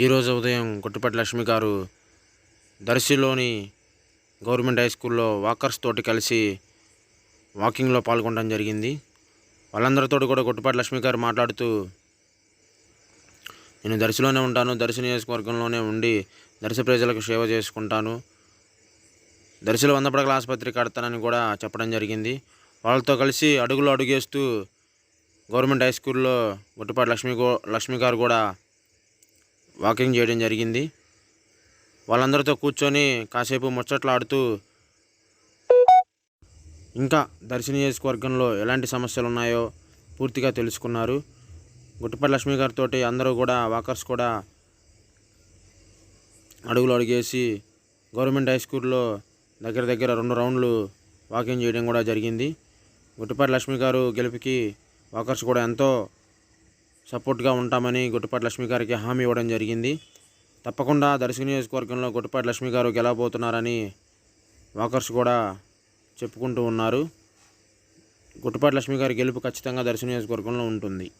ఈరోజు ఉదయం గుట్టుపట్టి లక్ష్మి గారు దర్శిలోని గవర్నమెంట్ హై స్కూల్లో వాకర్స్ తోటి కలిసి వాకింగ్లో పాల్గొనడం జరిగింది. వాళ్ళందరితో కూడా గుట్టుపాటి లక్ష్మి గారు మాట్లాడుతూ నేను దర్శిలోనే ఉంటాను దర్శి నియోజకవర్గంలోనే ఉండి దర్శి ప్రజలకు సేవ చేసుకుంటాను. దర్శిలో వంద పడకల ఆసుపత్రి కడతానని కూడా చెప్పడం జరిగింది. వాళ్ళతో కలిసి అడుగులు అడుగేస్తూ గవర్నమెంట్ హై స్కూల్లో గుట్టుపాటి లక్ష్మి గో లక్ష్మి గారు కూడా వాకింగ్ చేయడం జరిగింది. వాళ్ళందరితో కూర్చొని కాసేపు ముచ్చట్లాడుతూ ఇంకా దర్శి నియోజకవర్గంలో ఎలాంటి సమస్యలు ఉన్నాయో పూర్తిగా తెలుసుకున్నారు. గుట్టపల్లి లక్ష్మి గారితో అందరూ కూడా వాకర్స్ కూడా అడుగులు అడిగేసి గవర్నమెంట్ హై స్కూల్లో దగ్గర దగ్గర రెండు రౌండ్లు వాకింగ్ చేయడం కూడా జరిగింది. గుట్టపల్లి లక్ష్మి గారు గెలుపుకి వాకర్స్ కూడా ఎంతో సపోర్ట్గా ఉంటామని గుట్టుపాటి లక్ష్మి గారికి హామీ ఇవ్వడం జరిగింది. తప్పకుండా దర్శక నియోజకవర్గంలో గుట్టుపాటి లక్ష్మి గారు గెలవబోతున్నారని వాకర్స్ కూడా చెప్పుకుంటూ ఉన్నారు. గుట్టుపాటి లక్ష్మి గారి గెలుపు ఖచ్చితంగా దర్శక నియోజకవర్గంలో ఉంటుంది.